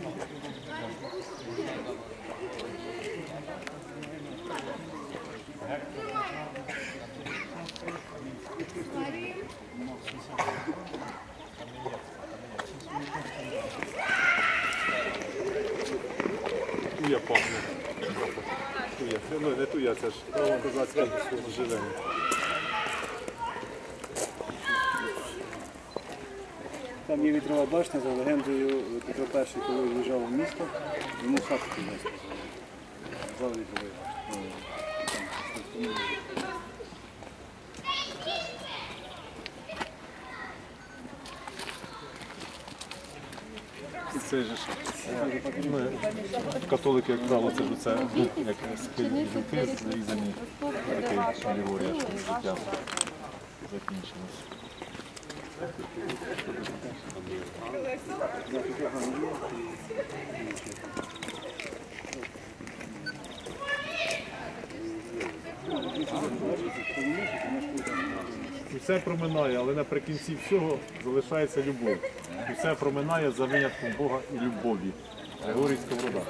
Tu ja pachnie. Tu ja. No, nie tu ja też. Całą kozacką służę żywemu. Там є вітрова башня, за легендою Петро І, коли в'їжджав в місто, йому хату піднесли. Зал вітрової башні. Ну, Це ж ми, католики, як правило, це ж це дух, як спільні жінки зрізані, такий алегорія, що життя закінчилось. Все проминає, але наприкінці всього залишається любов. І все проминає за винятком Бога і любові. Григорій Сковорода.